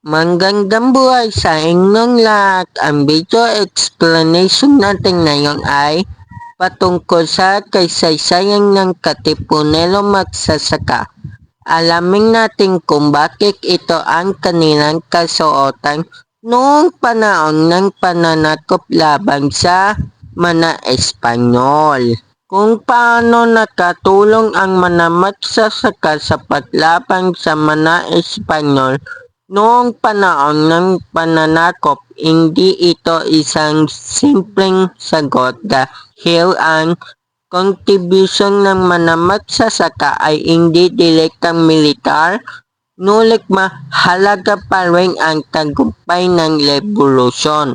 Manggandang buhay sa inyong lahat. Ang video explanation natin ngayon ay patungkol sa kaysaysayan ng Katipunelo magsasaka. Alamin natin kung bakit ito ang kanilang kasuotan noong panahon ng pananakop laban sa mga Espanyol. Kung paano nakatulong ang mga magsasaka sa paglaban sa mga Espanyol Noong panahon ng pananakop, hindi ito isang simpleng sagot dahil ang contribution ng mga magsasaka ay hindi direktang militar, nulit mahalaga pa rin ang tagumpay ng revolusyon.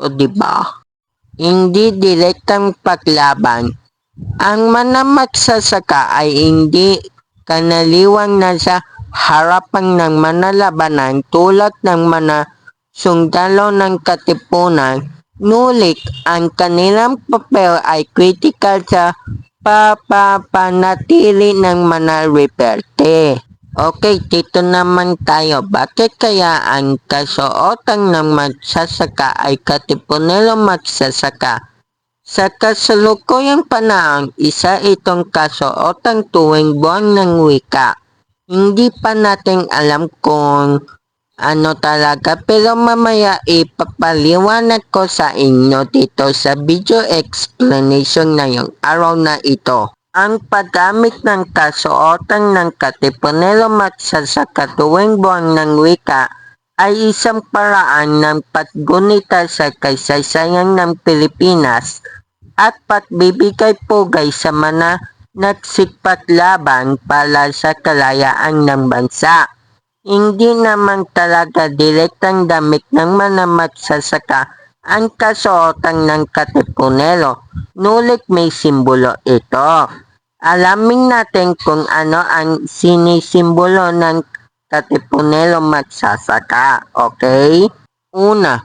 O ba? Hindi direktang paglaban. Ang mga magsasaka ay hindi kanaliwang na sa harapan ng manalabanan tulad ng mga sundalo ng katipunan, nulit ang kanilang papel ay critical sa papapanatili ng mga rebelde. Okay, dito naman tayo. Bakit kaya ang kasuotan ng magsasaka ay katipunelo magsasaka? Sa kasalukuyang panahon, isa itong kasuotan tuwing buwan ng wika. Hindi pa natin alam kung ano talaga pero mamaya ipapaliwanag ko sa inyo dito sa video explanation ngayong araw na ito. Ang paggamit ng kasuotan ng katipunelo magsasaka tuwing buwan ng wika ay isang paraan ng paggunita sa kaysaysayan ng Pilipinas at pagbibigay pugay sa mga nagsikpatlaban para sa kalayaan ng bansa. Hindi naman talaga direktang damit ng mga magsasaka ang kasuotan ng katipunelo, nulit may simbolo ito. Alamin natin kung ano ang sinisimbolo ng katipunelo magsasaka, okay? Una,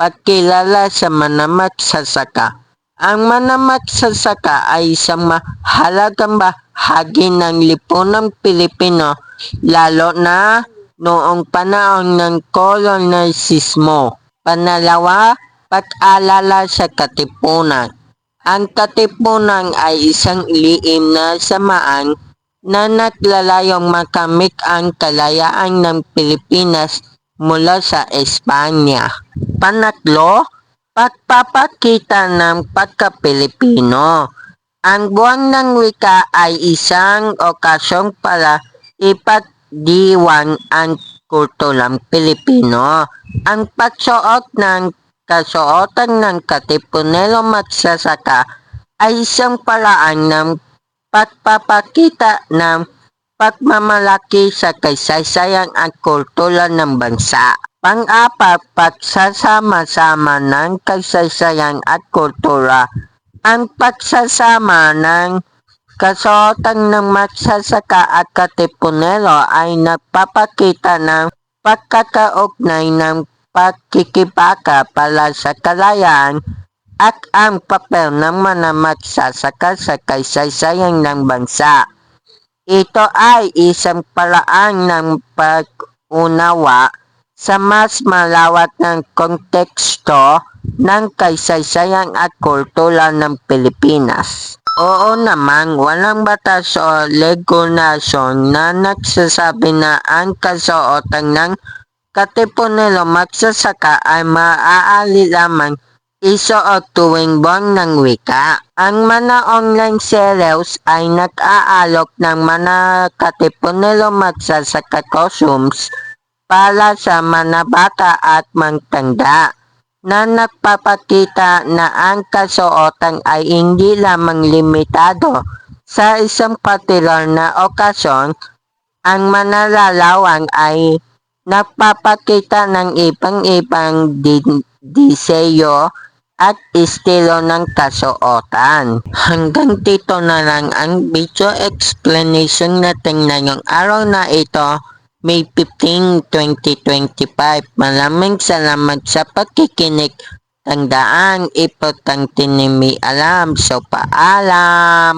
pagkilala sa mga magsasaka. Ang mga magsasaka ay isang mahalagang bahagi ng lipunang Pilipino lalo na noong panahon ng kolonisismo. Panalawa, pag-alala sa katipunan. Ang katipunan ay isang liim na samaan na naglalayong makamit ang kalayaan ng Pilipinas mula sa Espanya. Panatlo, Pagpapakita ng pagka-Pilipino. Ang buwan ng wika ay isang okasyon para ipagdiwan ang kulturang Pilipino. Ang pagsuot ng kasuotan ng katipunelo magsasaka ay isang paraan ng pagpapakita ng pagmamalaki sa kaysaysayan at kultura ng bansa. Pang-apat, pagsasama-sama ng kasaysayan at kultura. Ang pagsasama ng kasuotan ng magsasaka at katipunelo ay nagpapakita ng pagkakaugnay ng pagkikipaka para sa kalayaan at ang papel ng mga magsasaka sa kaysaysayan ng bansa. Ito ay isang paraan ng pag-unawa sa mas malawak ng konteksto ng kaysaysayan at kultura ng Pilipinas. Oo naman, walang batas o regulasyon na nagsasabi na ang kasuotan ng katipunelo magsasaka ay maaali lamang isuot tuwing buwan ng wika. Ang mga online sellers ay nag-aalok ng mga katipunelo magsasaka costumes para sa mga bata at magtanda na nagpapakita na ang kasuotan ay hindi lamang limitado sa isang particular na okasyon, ang manalalawan ay nagpapakita ng ibang-ibang diseyo at estilo ng kasuotan. Hanggang dito na lang ang video explanation natin ngayong araw na ito. May 15, 2025. Maraming salamat sa pagkikinig. Tandaan, importante ni may alam. So, paalam!